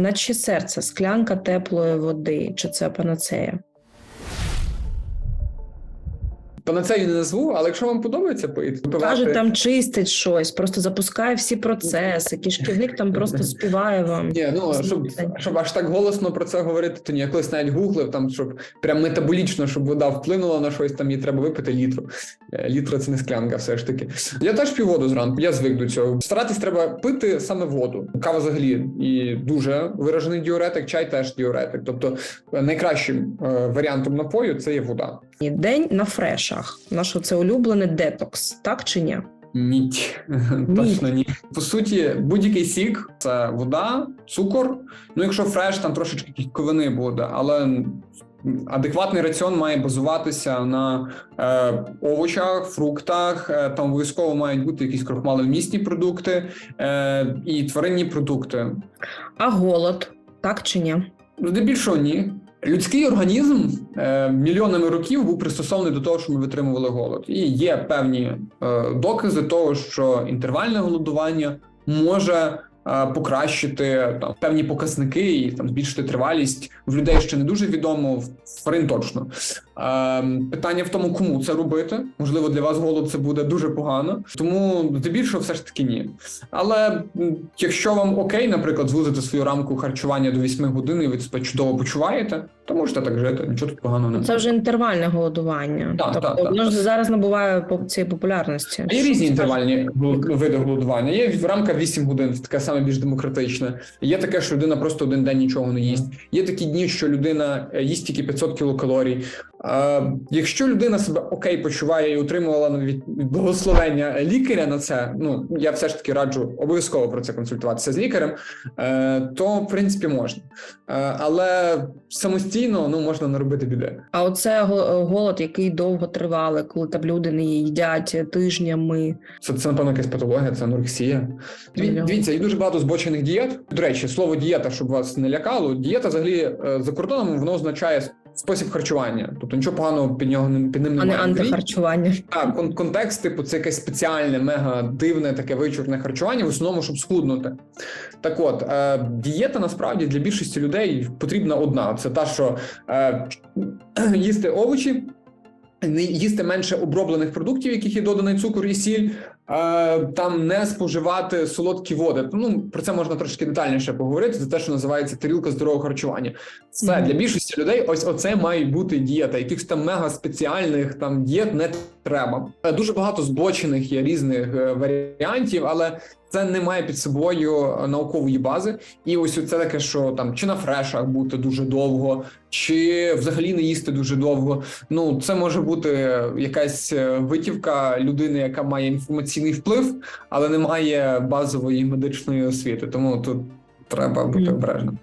на чиє серце склянка теплої води, чи це панацея? Панацею не назву, але якщо вам подобається пити, випивати- Каже, там чистить щось, просто запускає всі процеси. Кишківник там просто співає вам. Ні, ну щоб, щоб аж так голосно про це говорити, то ні, я колись навіть гуглив там, щоб прям метаболічно, щоб вода вплинула на щось, там їй треба випити літру. Е, Літра це не склянка, все ж таки. Я теж п'ю воду зранку. Я звик до цього. Старатись треба пити саме воду. Кава взагалі і дуже виражений діуретик, чай теж діуретик. Тобто найкращим е, варіантом напою це є вода. День на фрешах. Наш це улюблений детокс, так чи ні? Ні, точно ні. По суті, будь-який сік це вода, цукор. Ну, якщо фреш, там трошечки кіковини буде, але адекватний раціон має базуватися на е, овочах, фруктах. Е, там обов'язково мають бути якісь крохмалевмісні продукти е, і тваринні продукти. А голод, так чи ні? Здебільшого ні. Людський організм е, мільйонами років був пристосований до того, що ми витримували голод, і є певні е, докази того, що інтервальне голодування може покращити там певні показники і там збільшити тривалість в людей ще не дуже відомо в тварин точно. Е, питання в тому, кому це робити. Можливо, для вас голод це буде дуже погано, тому здебільшого все ж таки ні. Але якщо вам окей, наприклад, звузити свою рамку харчування до 8 годин і ви себе чудово почуваєте, то можете так жити. Нічого тут поганого немає. Це вже інтервальне голодування. Так, тобто так, так. ж зараз набуває цієї популярності. Є різні інтервальні види голодування. Є рамка 8 годин, це таке саме більш демократичне. Є таке, що людина просто один день нічого не їсть. Є такі дні, що людина е, їсть тільки 500 кілокалорій. Якщо людина себе окей почуває і отримувала навіть благословення лікаря на це, ну я все ж таки раджу обов'язково про це консультуватися з лікарем, е, то в принципі можна. Е, але самостійно ну можна наробити біди. А оце голод, який довго тривалий, коли там люди не їдять тижнями. Це, це напевно якась патологія, це анорексія. Дві- Дивіться, є дуже багато збочених дієт. До речі, слово дієта, щоб вас не лякало. Дієта взагалі е, за кордоном воно означає спосіб харчування. Тобто нічого поганого під нього під ним А не немає. антихарчування. Так, кон- контекст, типу, це якесь спеціальне, мега дивне, таке вичурне харчування, в основному, щоб схуднути. Так от, е, дієта насправді для більшості людей потрібна одна: це та, що е, їсти овочі, їсти менше оброблених продуктів, в яких є доданий цукор і сіль, е, там не споживати солодкі води. Ну про це можна трошки детальніше поговорити. Це те, що називається тарілка здорового харчування. Це Мгм. для більшості людей. Ось оце має бути дієта. Якихось там мега спеціальних там дієт не треба. Е, Дуже багато збочених є різних е, варіантів, але це не має під собою е, наукової бази. І ось це таке, що там чи на фрешах бути дуже довго, чи взагалі не їсти дуже довго. Ну це може бути якась е, витівка людини, яка має інформаційний вплив, але не має базової медичної освіти. Тому тут треба бути обережним.